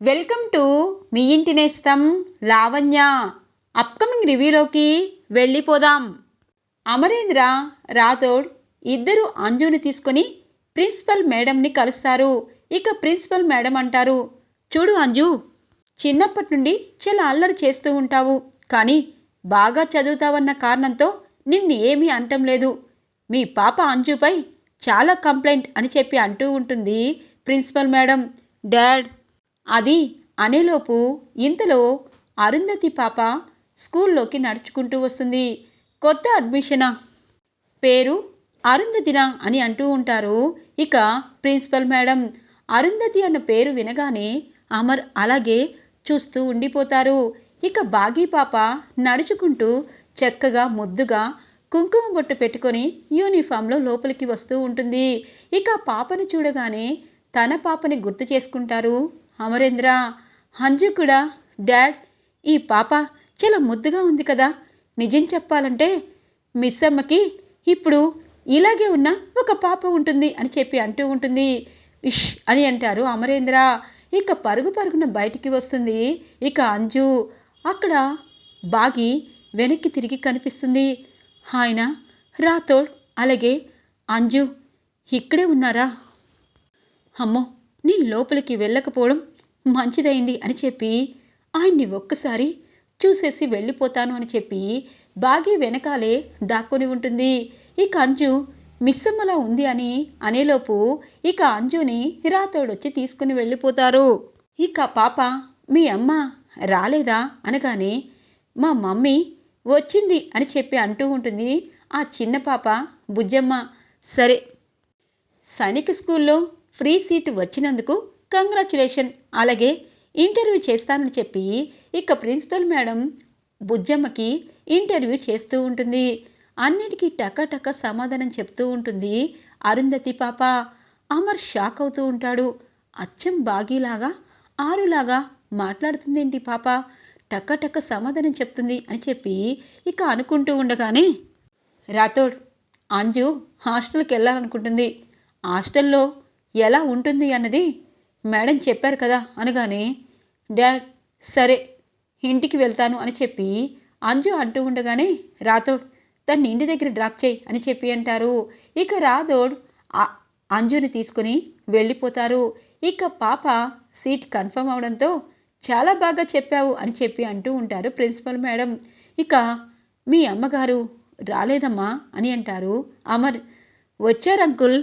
Welcome to me ఇంటి నేస్తం Lavanya. Upcoming రివ్యూలోకి వెళ్ళిపోదాం. అమరేంద్ర రాథోడ్ ఇద్దరు అంజుని తీసుకొని ప్రిన్సిపల్ మేడంని కలుస్తారు. ఇక ప్రిన్సిపల్ మేడం అంటారు చూడు అంజు చిన్నప్పటి నుండి చాలా అల్లరి చేస్తూ ఉంటావు. కానీ బాగా చదువుతావన్న కారణంతో నిన్ను ఏమీ అంటం లేదు. మీ పాప అంజుపై చాలా కంప్లైంట్ అని చెప్పి అంటూ ఉంటుంది ప్రిన్సిపల్ మేడం. డాడ్ అది అనేలోపు ఇంతలో అరుంధతి పాప స్కూల్లోకి నడుచుకుంటూ వస్తుంది. కొత్త అడ్మిషనా పేరు అరుంధతినా అని అంటూ ఉంటారు. ఇక ప్రిన్సిపల్ మేడం అరుంధతి అన్న పేరు వినగానే అమర్ అలాగే చూస్తూ ఉండిపోతారు. ఇక బాగీ పాప నడుచుకుంటూ చక్కగా ముద్దుగా కుంకుమ బొట్టు పెట్టుకొని యూనిఫామ్లో లోపలికి వస్తూ ఉంటుంది. ఇక పాపను చూడగానే తన పాపని గుర్తు చేసుకుంటారు. అమరేంద్ర అంజు కూడా డాడ్ ఈ పాప చాలా ముద్దుగా ఉంది కదా. నిజం చెప్పాలంటే మిస్ అమ్మకి ఇప్పుడు ఇలాగే ఉన్న ఒక పాప ఉంటుంది అని చెప్పి అంటూ ఉంటుంది. ఇష్ అని అంటారు అమరేంద్ర. ఇక పరుగు పరుగున బయటికి వస్తుంది. ఇక అంజు అక్కడ బాగి వెనక్కి తిరిగి కనిపిస్తుంది. ఆయన రాథోడ్ అలాగే అంజు ఇక్కడే ఉన్నారా? అమ్మో నేను లోపలికి వెళ్ళకపోవడం మంచిదైంది అని చెప్పి ఆయన్ని ఒక్కసారి చూసేసి వెళ్ళిపోతాను అని చెప్పి బాగి వెనకాలే దాక్కుని ఉంటుంది. ఇక అంజు మిస్సమ్మలా ఉంది అని అనేలోపు ఇక అంజుని రాతోడొచ్చి తీసుకుని వెళ్ళిపోతారు. ఇక పాప మీ అమ్మ రాలేదా? అనగానే మా మమ్మీ వచ్చింది అని చెప్పి అంటూ ఉంటుంది. ఆ చిన్న పాప బుజ్జమ్మ సరే సైనిక స్కూల్లో ఫ్రీ సీట్ వచ్చినందుకు కంగ్రాచులేషన్. అలాగే ఇంటర్వ్యూ చేస్తానని చెప్పి ఇక ప్రిన్సిపల్ మేడం బుజ్జమ్మకి ఇంటర్వ్యూ చేస్తూ ఉంటుంది. అన్నిటికీ టక సమాధానం చెప్తూ ఉంటుంది అరుంధతి పాప. అమర్ షాక్ అవుతూ ఉంటాడు. అచ్చం బాగీలాగా ఆరులాగా మాట్లాడుతుందేంటి పాప? టక్క టక్క సమాధానం చెప్తుంది అని చెప్పి ఇక అనుకుంటూ ఉండగానే రాథోడ్ అంజు హాస్టల్కి వెళ్ళాలనుకుంటుంది. హాస్టల్లో ఎలా ఉంటుంది అన్నది మేడం చెప్పారు కదా అనగానే డాడ్ సరే ఇంటికి వెళ్తాను అని చెప్పి అంజు అంటూ ఉండగానే రాథోడ్ తన్ని ఇంటి దగ్గర డ్రాప్ చేయి అని చెప్పి అంటారు. ఇక రాథోడ్ అంజుని తీసుకుని వెళ్ళిపోతారు. ఇక పాప సీట్ కన్ఫర్మ్ అవడంతో చాలా బాగా చెప్పావు అని చెప్పి అంటూ ఉంటారు ప్రిన్సిపల్ మేడం. ఇక మీ అమ్మగారు రాలేదమ్మా అని అంటారు అమర్. వచ్చారు అంకుల్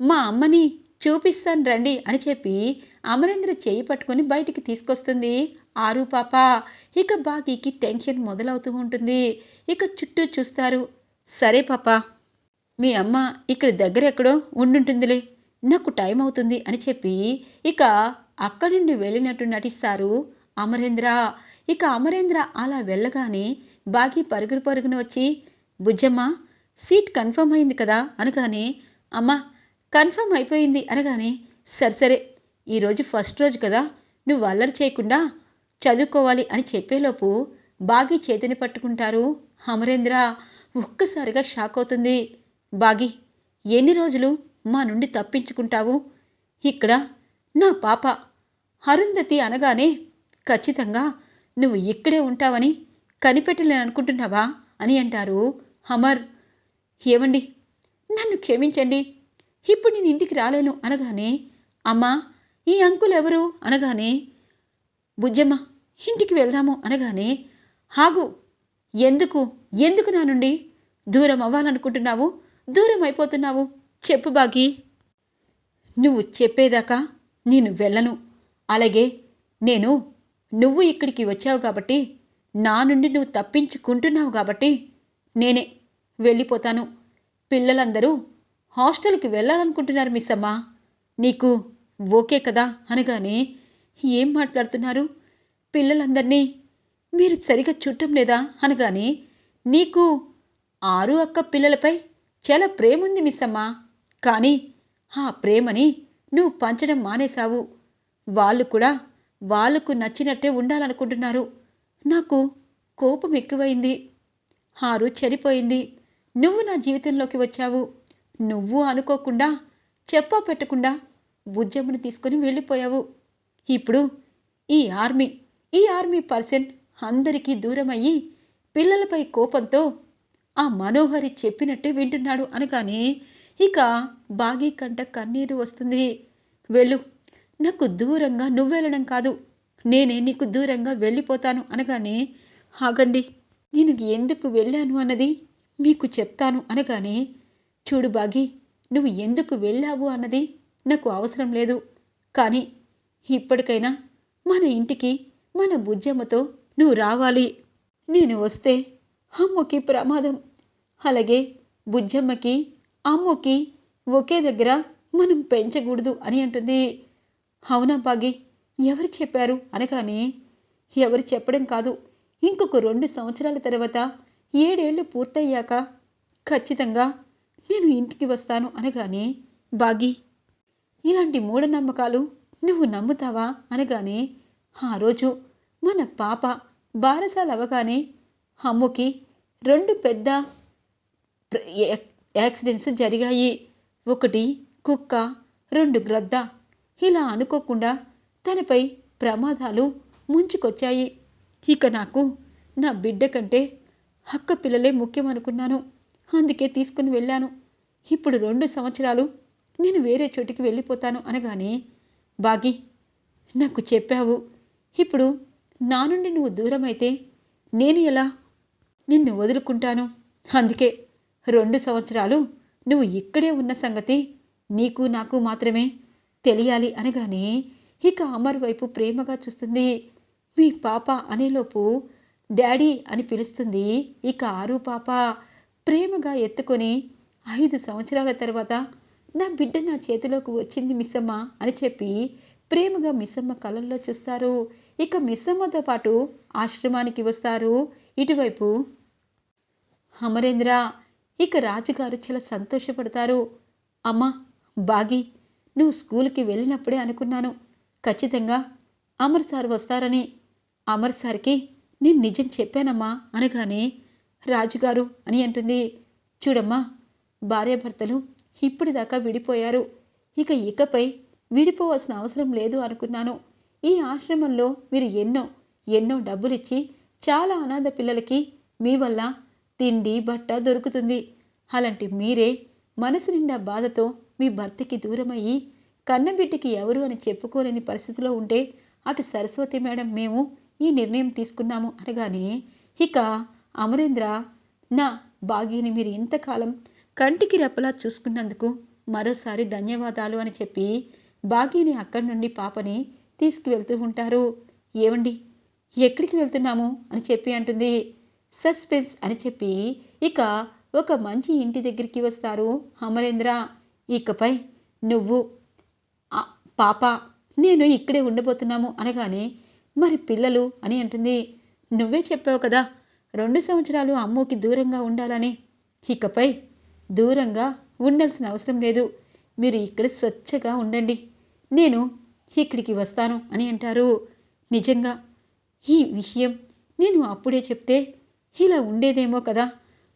మా అమ్మని చూపిస్తాను రండి అని చెప్పి అమరేంద్ర చేయి పట్టుకొని బయటికి తీసుకొస్తుంది. ఆరు పాప ఇక బాగీకి టెన్షన్ మొదలవుతూ ఉంటుంది. ఇక చుట్టూ చూస్తారు. సరే పాప మీ అమ్మ ఇక్కడ దగ్గర ఎక్కడో ఉండుంటుందిలే. నాకు టైం అవుతుంది అని చెప్పి ఇక అక్కడి నుండి వెళ్ళినట్టు నటిస్తారు అమరేంద్ర. ఇక అమరేంద్ర అలా వెళ్ళగానే బాగి పరుగురు పరుగున వచ్చి బుజ్జమ్మ సీట్ కన్ఫర్మ్ అయింది కదా? అనగానే అమ్మ కన్ఫర్మ్ అయిపోయింది అనగానే సరే సరే ఈరోజు ఫస్ట్ రోజు కదా నువ్వు అల్లరి చేయకుండా చదువుకోవాలి అని చెప్పేలోపు బాగి చేతిని పట్టుకుంటారు. అమరేంద్ర ఒక్కసారిగా షాక్ అవుతుంది. బాగి ఎన్ని రోజులు మా నుండి తప్పించుకుంటావు? ఇక్కడ నా పాప. అరుంధతి అనగానే ఖచ్చితంగా నువ్వు ఇక్కడే ఉంటావని కనిపెట్టలేను అనుకుంటున్నావా అని అంటారు అమర్. ఏమండి? నన్ను క్షమించండి ఇప్పుడు నేను ఇంటికి రాలేను అనగానే అమ్మా ఈ అంకుల్ ఎవరు? అనగానే బుజ్జమ్మ ఇంటికి వెళ్దాము అనగానే హాగు ఎందుకు? ఎందుకు నా నుండి? దూరం అవ్వాలనుకుంటున్నావు? దూరం అయిపోతున్నావు? చెప్పు బాగి నువ్వు చెప్పేదాకా నేను వెళ్ళను. అలాగే నేను నువ్వు ఇక్కడికి వచ్చావు కాబట్టి నా నుండి నువ్వు తప్పించుకుంటున్నావు కాబట్టి నేనే వెళ్ళిపోతాను. పిల్లలందరూ హాస్టల్కి వెళ్ళాలనుకుంటున్నారు మిస్ అమ్మ. నీకు ఓకే కదా? అనగానే ఏం మాట్లాడుతున్నారు? పిల్లలందరినీ మీరు సరిగా చుట్టం లేదా? అనగానే నీకు ఆరు అక్క పిల్లలపై చాలా ప్రేమ ఉంది మిస్ అమ్మ. కానీ ఆ ప్రేమని నువ్వు పంచడం మానేశావు. వాళ్ళు కూడా వాళ్ళకు నచ్చినట్టే ఉండాలనుకుంటున్నారు. నాకు కోపం ఎక్కువైంది. హారు చనిపోయింది. నువ్వు నా జీవితంలోకి వచ్చావు. నువ్వు అనుకోకుండా చెప్పా పెట్టకుండా ఉద్యమును తీసుకొని వెళ్ళిపోయావు. ఇప్పుడు ఈ ఆర్మీ ఈ ఆర్మీ పర్సన్ అందరికీ దూరమయ్యి పిల్లలపై కోపంతో ఆ మనోహరి చెప్పినట్టే వింటున్నాడు అనగానే ఇక బాగి కంట కన్నీరు వస్తుంది. వెళ్ళు నాకు దూరంగా నువ్వెళ్ళడం కాదు నేనే నీకు దూరంగా వెళ్ళిపోతాను అనగానే ఆగండి నేను ఎందుకు వెళ్ళాను అన్నది మీకు చెప్తాను అనగానే చూడు బాగి నువ్వు ఎందుకు వెళ్ళావు అన్నది నాకు అవసరం లేదు. కానీ ఇప్పటికైనా మన ఇంటికి మన బుజ్జమ్మతో నువ్వు రావాలి. నేను వస్తే అమ్మకి ప్రమాదం. అలాగే బుజ్జమ్మకి అమ్మకి ఒకే దగ్గర మనం పెంచకూడదు అని అంటుంది. అవునా బాగి ఎవరు చెప్పారు అనగానే ఎవరు చెప్పడం కాదు. ఇంకొక రెండు సంవత్సరాల తర్వాత ఏడేళ్ళు పూర్తయ్యాక ఖచ్చితంగా నేను ఇంటికి వస్తాను అనగానే బాగి ఇలాంటి మూఢనమ్మకాలు నువ్వు నమ్ముతావా? అనగానే ఆ రోజు మన పాప బారసాలు అవ్వగానే అమ్ముకి రెండు పెద్ద యాక్సిడెంట్స్ జరిగాయి. ఒకటి కుక్క రెండు గ్రద్ద ఇలా అనుకోకుండా తనపై ప్రమాదాలు ముంచుకొచ్చాయి. ఇక నాకు నా బిడ్డ కంటే అక్క పిల్లలే ముఖ్యం అనుకున్నాను అందుకే తీసుకుని వెళ్ళాను. ఇప్పుడు రెండు సంవత్సరాలు నేను వేరే చోటికి వెళ్ళిపోతాను అనగానే బాగి నాకు చెప్పావు. ఇప్పుడు నా నుండి నువ్వు దూరమైతే నేను ఎలా? నిన్ను వదులుకుంటాను. అందుకే రెండు సంవత్సరాలు నువ్వు ఇక్కడే ఉన్న సంగతి నీకు నాకు మాత్రమే తెలియాలి అనగానే ఇక అమర్ వైపు ప్రేమగా చూస్తుంది. మీ పాప అనేలోపు డాడీ అని పిలుస్తుంది. ఇక ఆరు పాప ప్రేమగా ఎత్తుకొని ఐదు సంవత్సరాల తర్వాత నా బిడ్డ నా చేతిలోకి వచ్చింది మిస్సమ్మ అని చెప్పి ప్రేమగా మిస్సమ్మ కళ్ళల్లో చూస్తారు. ఇక మిస్సమ్మతో పాటు ఆశ్రమానికి వస్తారు. ఇటువైపు అమరేంద్ర ఇక రాజుగారు చాలా సంతోషపడతారు. అమ్మా బాగి నువ్వు స్కూల్కి వెళ్ళినప్పుడే అనుకున్నాను. ఖచ్చితంగా అమర్ సార్ వస్తారని. అమర్ సార్కి నేను నిజం చెప్పానమ్మా అనగానే రాజుగారు అని అంటుంది. చూడమ్మా భార్యాభర్తలు ఇప్పటిదాకా విడిపోయారు. ఇక ఇకపై విడిపోవాల్సిన అవసరం లేదు అనుకున్నాను. ఈ ఆశ్రమంలో మీరు ఎన్నో ఎన్నో డబ్బులిచ్చి చాలా అనాథ పిల్లలకి మీ వల్ల తిండి బట్ట దొరుకుతుంది. అలాంటి మీరే మనసు నిండా బాధతో మీ భర్తకి దూరమయ్యి కన్నబిడ్డకి ఎవరు అని చెప్పుకోలేని పరిస్థితిలో ఉంటే అటు సరస్వతి మేడం మేము ఈ నిర్ణయం తీసుకున్నాము అనగానే ఇక అమరేంద్ర నా భాగ్యని మీరు ఇంతకాలం కంటికి రెప్పలా చూసుకున్నందుకు మరోసారి ధన్యవాదాలు అని చెప్పి బాగీని అక్కడి నుండి పాపని తీసుకువెళ్తూ ఉంటారు. ఏమండి? ఎక్కడికి వెళ్తున్నాము? అని చెప్పి అంటుంది. సస్పెన్స్ అని చెప్పి ఇక ఒక మంచి ఇంటి దగ్గరికి వస్తారు అమరేంద్ర. ఇకపై నువ్వు పాప నేను ఇక్కడే ఉండబోతున్నాము అనగానే మరి పిల్లలు అని అంటుంది. నువ్వే చెప్పావు కదా రెండు సంవత్సరాలు అమ్మూకి దూరంగా ఉండాలని. ఇకపై దూరంగా ఉండాల్సిన అవసరం లేదు. మీరు ఇక్కడ స్వచ్ఛగా ఉండండి. నేను ఇక్కడికి వస్తాను అని అంటారు. నిజంగా ఈ విషయం నేను అప్పుడే చెప్తే ఇలా ఉండేదేమో కదా.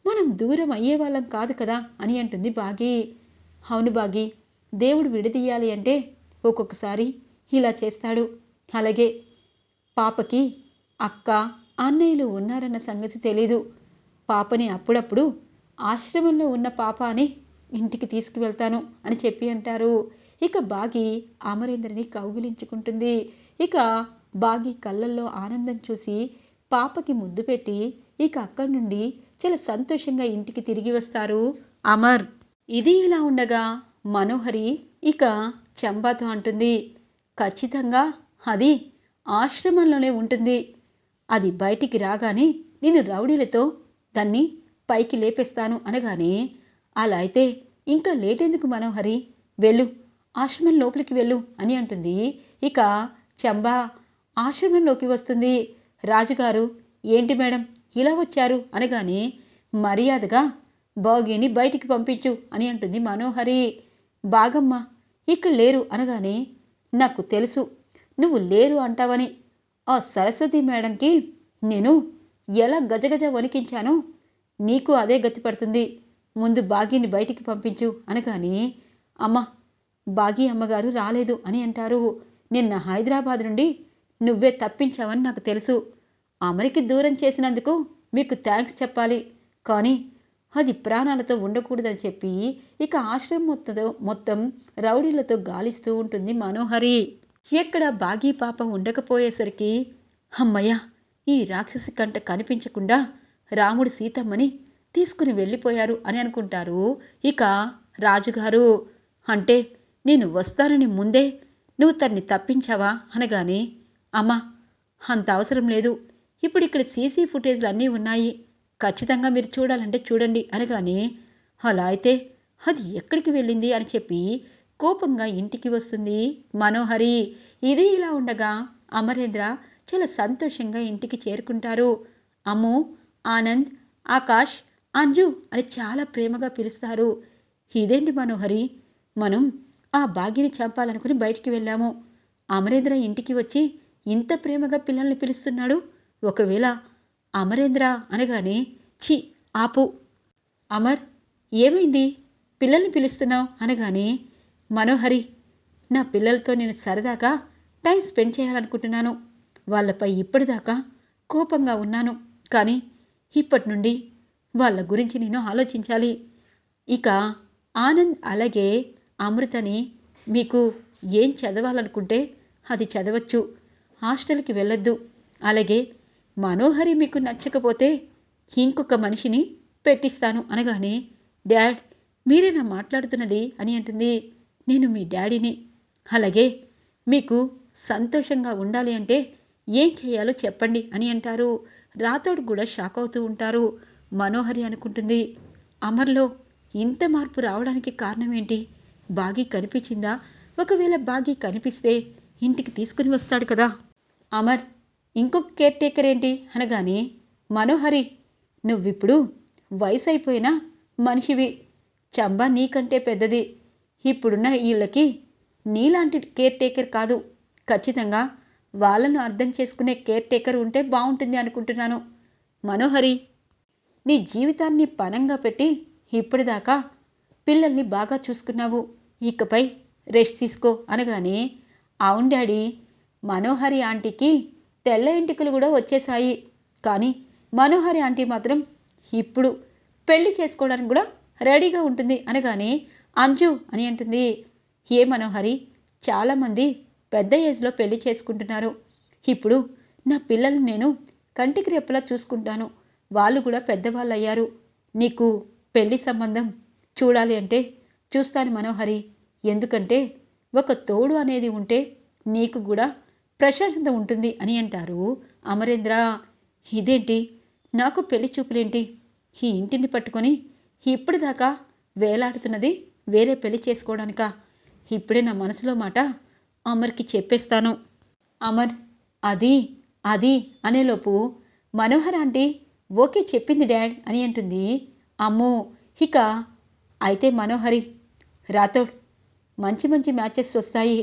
మనం దూరం అయ్యేవాళ్ళం కాదు కదా అని అంటుంది బాగి. అవును బాగి దేవుడు విడదీయాలి అంటే ఒక్కొక్కసారి ఇలా చేస్తాడు. అలాగే పాపకి అక్క అన్నయ్యలు ఉన్నారన్న సంగతి తెలీదు. పాపని అప్పుడప్పుడు ఆశ్రమంలో ఉన్న పాప అని ఇంటికి తీసుకువెళ్తాను అని చెప్పి అంటారు. ఇక బాగి అమరేంద్రని కౌగిలించుకుంటుంది. ఇక బాగి కళ్ళల్లో ఆనందం చూసి పాపకి ముద్దు పెట్టి ఇక అక్కడి నుండి చాలా సంతోషంగా ఇంటికి తిరిగి వస్తారు. అమర్ ఇది ఇలా ఉండగా? మనోహరి ఇక చంబాతో అంటుంది ఖచ్చితంగా అది ఆశ్రమంలోనే ఉంటుంది. అది బయటికి రాగానే నేను రౌడీలతో దాన్ని పైకి లేపేస్తాను అనగానే అలా అయితే ఇంకా లేటెందుకు మనోహరి? వెళ్ళు ఆశ్రమం లోపలికి వెళ్ళు అని అంటుంది. ఇక చంబా ఆశ్రమంలోకి వస్తుంది. రాజుగారు ఏంటి మేడం? ఇలా వచ్చారు అనగానే మర్యాదగా బాగీని బయటికి పంపించు అని అంటుంది మనోహరి. బాగమ్మ ఇక్కడ లేరు అనగానే నాకు తెలుసు నువ్వు లేరు అంటావని. ఆ సరస్వతి మేడంకి నేను ఎలా గజగజ వణికించానో? నీకు అదే గతి పడుతుంది. ముందు బాగీని బయటికి పంపించు అనగాని అమ్మ బాగీ అమ్మగారు రాలేదు అని అంటారు. నిన్న హైదరాబాద్ నుండి నువ్వే తప్పించావని నాకు తెలుసు. అమరికి దూరం చేసినందుకు మీకు థ్యాంక్స్ చెప్పాలి. కానీ అది ప్రాణాలతో ఉండకూడదని చెప్పి ఇక ఆశ్రమం మొత్తం మొత్తం రౌడీలతో గాలిస్తూ ఉంటుంది మనోహరి. ఎక్కడ బాగీ పాప ఉండకపోయేసరికి అమ్మయ్య ఈ రాక్షసి కంట కనిపించకుండా రాముడు సీతమ్మని తీసుకుని వెళ్ళిపోయారు అని అనుకుంటారు. ఇక రాజుగారు అంటే నేను వస్తానని ముందే నువ్వు తన్ని తప్పించావా? అనగానే అమ్మా అంత అవసరం లేదు. ఇప్పుడు ఇక్కడ సీసీ ఫుటేజ్లు అన్నీ ఉన్నాయి. ఖచ్చితంగా మీరు చూడాలంటే చూడండి అనగానే అలా అయితే అది ఎక్కడికి వెళ్ళింది? అని చెప్పి కోపంగా ఇంటికి వస్తుంది మనోహరి. ఇది ఇలా ఉండగా అమరేంద్ర చాలా సంతోషంగా ఇంటికి చేరుకుంటారు. అమ్ము ఆనంద్ ఆకాష్ అంజు అని చాలా ప్రేమగా పిలుస్తారు. ఇదేంటి మనోహరి? మనం ఆ భాగ్యని చంపాలనుకుని బయటికి వెళ్ళాము. అమరేంద్ర ఇంటికి వచ్చి ఇంత ప్రేమగా పిల్లల్ని పిలుస్తున్నాడు? ఒకవేళ అమరేంద్ర అనగానే చి ఆపు. అమర్ ఏమైంది? పిల్లల్ని పిలుస్తున్నావు అనగానే మనోహరి నా పిల్లలతో నేను సరదాగా టైం స్పెండ్ చేయాలనుకుంటున్నాను. వాళ్ళపై ఇప్పటిదాకా కోపంగా ఉన్నాను. కానీ ఇప్పటి నుండి వాళ్ళ గురించి నేను ఆలోచించాలి. ఇక ఆనంద్ అలాగే అమృతని మీకు ఏం చదవాలనుకుంటే అది చదవచ్చు. హాస్టల్కి వెళ్ళొద్దు. అలాగే మనోహరి మీకు నచ్చకపోతే ఇంకొక మనిషిని పెట్టిస్తాను అనగానే డాడ్ మీరేనా మాట్లాడుతున్నది అని అంటుంది. నేను మీ డాడీని. అలాగే మీకు సంతోషంగా ఉండాలి అంటే ఏం చేయాలో చెప్పండి అని అంటారు. రాతోడు కూడా షాక్ అవుతూ ఉంటారు. మనోహరి అనుకుంటుంది అమర్లో ఇంత మార్పు రావడానికి కారణం ఏంటి బాగి కనిపించిందా? ఒకవేళ బాగి కనిపిస్తే ఇంటికి తీసుకుని వస్తాడు కదా. అమర్ ఇంకొక కేర్ టేకర్ ఏంటి? అనగానే మనోహరి నువ్విప్పుడు వయసు అయిపోయిన మనిషివి. చంబా నీకంటే పెద్దది. ఇప్పుడున్న వీళ్ళకి నీలాంటి కేర్ టేకర్ కాదు. ఖచ్చితంగా వాళ్ళను అర్థం చేసుకునే కేర్ టేకర్ ఉంటే బాగుంటుంది అనుకుంటున్నాను. మనోహరి నీ జీవితాన్ని పనంగా పెట్టి ఇప్పటిదాకా పిల్లల్ని బాగా చూసుకున్నావు. ఇకపై రెస్ట్ తీసుకో అనగానే అవును డాడీ మనోహరి ఆంటీకి తెల్ల ఎంటికలు కూడా వచ్చేసాయి కానీ మనోహరి ఆంటీ మాత్రం ఇప్పుడు పెళ్ళి చేసుకోవడానికి కూడా రెడీగా ఉంటుంది అనగానే అంజు అని అంటుంది. ఏ మనోహరి చాలామంది పెద్ద ఏజ్లో పెళ్ళి చేసుకుంటున్నారు. ఇప్పుడు నా పిల్లల్ని నేను కంటికి రెప్పలా చూసుకుంటాను. వాళ్ళు కూడా పెద్దవాళ్ళు అయ్యారు నీకు పెళ్ళి సంబంధం చూడాలి అంటే చూస్తాను మనోహరి. ఎందుకంటే ఒక తోడు అనేది ఉంటే నీకు కూడా ప్రశాంతత ఉంటుంది అని అంటారు అమరేంద్ర. ఇదేంటి? నాకు పెళ్ళి చూపులేంటి? ఈ ఇంటిని పట్టుకొని ఇప్పటిదాకా వేలాడుతున్నది వేరే పెళ్ళి చేసుకోవడానికా? ఇప్పుడే నా మనసులో మాట అమర్కి చెప్పేస్తాను. అమర్ అది అది అనేలోపు మనోహర్ ఆంటీ ఓకే చెప్పింది డాడ్ అని అంటుంది. అమ్మో ఇక అయితే మనోహరి రాథోడ్ మంచి మంచి మ్యాచెస్ వస్తాయి.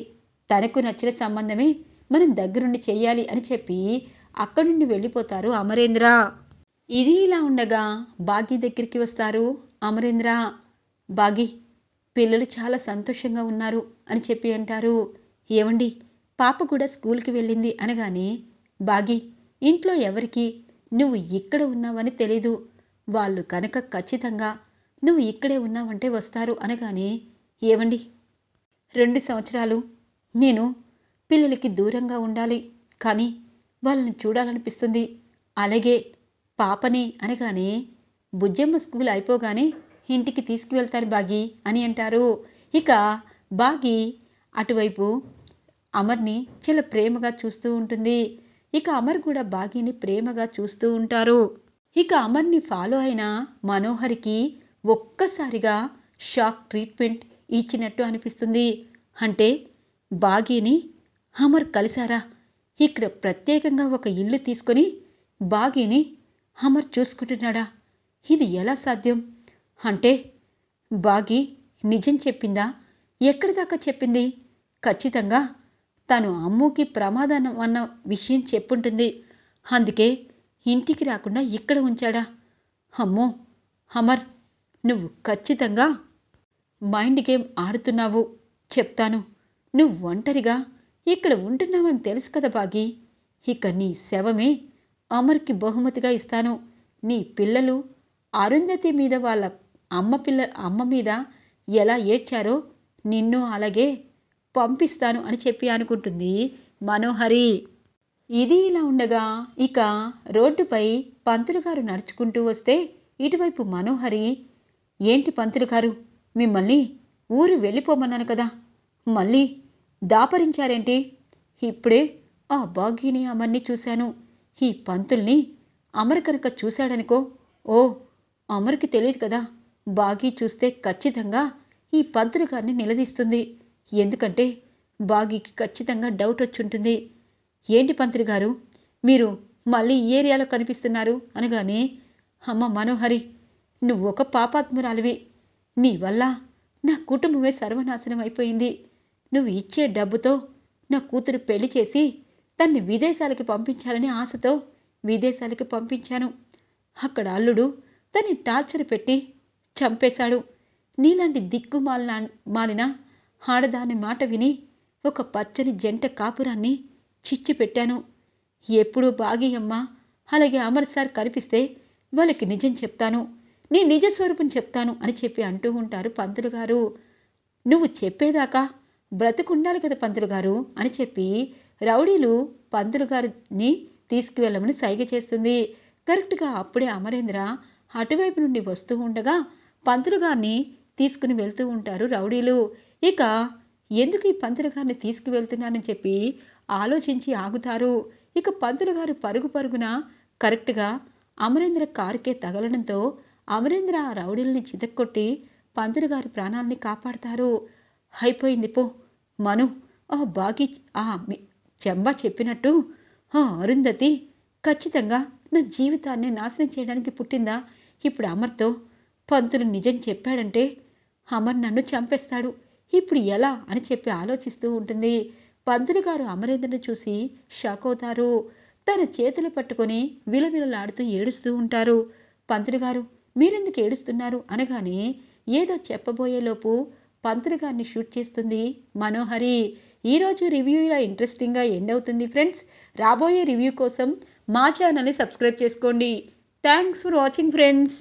తనకు నచ్చిన సంబంధమే మనం దగ్గరుండి చేయాలి అని చెప్పి అక్కడి నుండి వెళ్ళిపోతారు అమరేంద్ర. ఇది ఇలా ఉండగా బాగి దగ్గరికి వస్తారు అమరేంద్ర. బాగి పిల్లలు చాలా సంతోషంగా ఉన్నారు అని చెప్పి అంటారు. ఏవండి? పాప కూడా స్కూల్కి వెళ్ళింది అనగానే బాగి ఇంట్లో ఎవరికి నువ్వు ఇక్కడ ఉన్నావని తెలీదు. వాళ్ళు కనుక ఖచ్చితంగా నువ్వు ఇక్కడే ఉన్నావంటే వస్తారు అనగానే ఏవండి? రెండు సంవత్సరాలు నేను పిల్లలకి దూరంగా ఉండాలి. కానీ వాళ్ళని చూడాలనిపిస్తుంది. అలాగే పాపని అనగానే బుజ్జమ్మ స్కూల్ అయిపోగానే ఇంటికి తీసుకువెళ్తారు బాగి అని అంటారు. ఇక బాగి అటువైపు అమర్ని చాలా ప్రేమగా చూస్తూ ఉంటుంది. ఇక అమర్ కూడా బాగీని ప్రేమగా చూస్తూ ఉంటారు. ఇక అమర్ని ఫాలో అయిన మనోహరికి ఒక్కసారిగా షాక్ ట్రీట్మెంట్ ఇచ్చినట్టు అనిపిస్తుంది. అంటే బాగీని అమర్ కలిశారా? ఇక్కడ ప్రత్యేకంగా ఒక ఇల్లు తీసుకొని బాగీని అమర్ చూసుకుంటున్నాడా? ఇది ఎలా సాధ్యం? అంటే బాగి నిజం చెప్పిందా? ఎక్కడి దాకా చెప్పింది? ఖచ్చితంగా తను అమ్ముకి ప్రమాదం అన్న విషయం చెప్పుంటుంది. అందుకే ఇంటికి రాకుండా ఇక్కడ ఉంచాడా? అమ్మో అమర్ నువ్వు ఖచ్చితంగా మైండ్ గేమ్ ఆడుతున్నావు. చెప్తాను నువ్వు ఒంటరిగా ఇక్కడ ఉంటున్నావని తెలుసు కదా బాగి. ఇక నీ శవమే అమర్కి బహుమతిగా ఇస్తాను. నీ పిల్లలు అరుంధతి మీద వాళ్ళ అమ్మ పిల్ల అమ్మ మీద ఎలా ఏడ్చారో నిన్ను అలాగే పంపిస్తాను అని చెప్పి అనుకుంటుంది మనోహరి. ఇది ఇలా ఉండగా ఇక రోడ్డుపై పంతులు గారు నడుచుకుంటూ వస్తే ఇటువైపు మనోహరి ఏంటి పంతులు గారు మిమ్మల్ని ఊరు వెళ్ళిపోమన్నాను కదా మళ్ళీ దాపరించారేంటి? ఇప్పుడే ఆ బాగీని అమర్ని చూశాను. ఈ పంతుల్ని అమర్ కనుక చూశాడనుకో ఓ అమర్కి తెలియదు కదా బాగీ చూస్తే ఖచ్చితంగా ఈ పంతులు గారిని నిలదీస్తుంది. ఎందుకంటే బాగీకి ఖచ్చితంగా డౌట్ వచ్చుంటుంది. ఏంటి పంతులు గారు? మీరు మళ్ళీ ఈ ఏరియాలో కనిపిస్తున్నారు అనగానే అమ్మ మనోహరి నువ్వు ఒక పాపాత్మురాలివి. నీ వల్ల నా కుటుంబమే సర్వనాశనం అయిపోయింది. నువ్వు ఇచ్చే డబ్బుతో నా కూతురు పెళ్ళి చేసి తన్ని విదేశాలకి పంపించాలని ఆశతో విదేశాలకి పంపించాను. అక్కడ అల్లుడు తన్ని టార్చర్ పెట్టి చంపేశాడు. నీలాంటి దిక్కు మాలిన మాలిన ఆడదాని మాట విని ఒక పచ్చని జంట కాపురాన్ని చిచ్చి పెట్టాను. ఎప్పుడూ బాగీయమ్మ అలాగే అమర్ సార్ కనిపిస్తే వాళ్ళకి నిజం చెప్తాను. నీ నిజ స్వరూపం చెప్తాను అని చెప్పి అంటూ ఉంటారు పంతులు గారు. నువ్వు చెప్పేదాకా బ్రతుకుండాలి కదా పంతులు గారు అని చెప్పి రౌడీలు పంతులు గారిని తీసుకువెళ్ళమని సైగ చేస్తుంది. కరెక్ట్గా అప్పుడే అమరేంద్ర అటువైపు నుండి వస్తూ ఉండగా పంతులు గారిని తీసుకుని వెళ్తూ ఉంటారు రౌడీలు. ఇక ఎందుకు ఈ పంతులు గారిని తీసుకువెళ్తున్నానని చెప్పి ఆలోచించి ఆగుతారు. ఇక పంతులు గారు పరుగు పరుగున కరెక్ట్గా అమరేంద్ర కారుకే తగలడంతో అమరేంద్ర ఆ రౌడీల్ని చితక్కొట్టి పంతులు గారి ప్రాణాల్ని కాపాడతారు. అయిపోయింది పో మను. ఆ బాకీ ఆ చెంబా చెంబ చెప్పినట్టు అరుంధతి ఖచ్చితంగా నా జీవితాన్ని నాశనం చేయడానికి పుట్టిందా? ఇప్పుడు అమర్తో పంతులు నిజం చెప్పాడంటే అమర్ నన్ను చంపేస్తాడు. ఇప్పుడు ఎలా అని చెప్పి ఆలోచిస్తూ ఉంటుంది. పంతులు గారు అమరేంద్రను చూసి షాక్ అవుతారు. తన చేతులు పట్టుకొని విలవిలలాడుతూ ఏడుస్తూ ఉంటారు. పంతులు గారు మీరెందుకు ఏడుస్తున్నారు? అనగానే ఏదో చెప్పబోయేలోపు పంతులు గారిని షూట్ చేస్తుంది మనోహరి. ఈరోజు రివ్యూ ఇలా ఇంట్రెస్టింగ్గా ఎండ్ అవుతుంది ఫ్రెండ్స్ రాబోయే రివ్యూ కోసం మా ఛానల్ని సబ్స్క్రైబ్ చేసుకోండి. Thanks for watching friends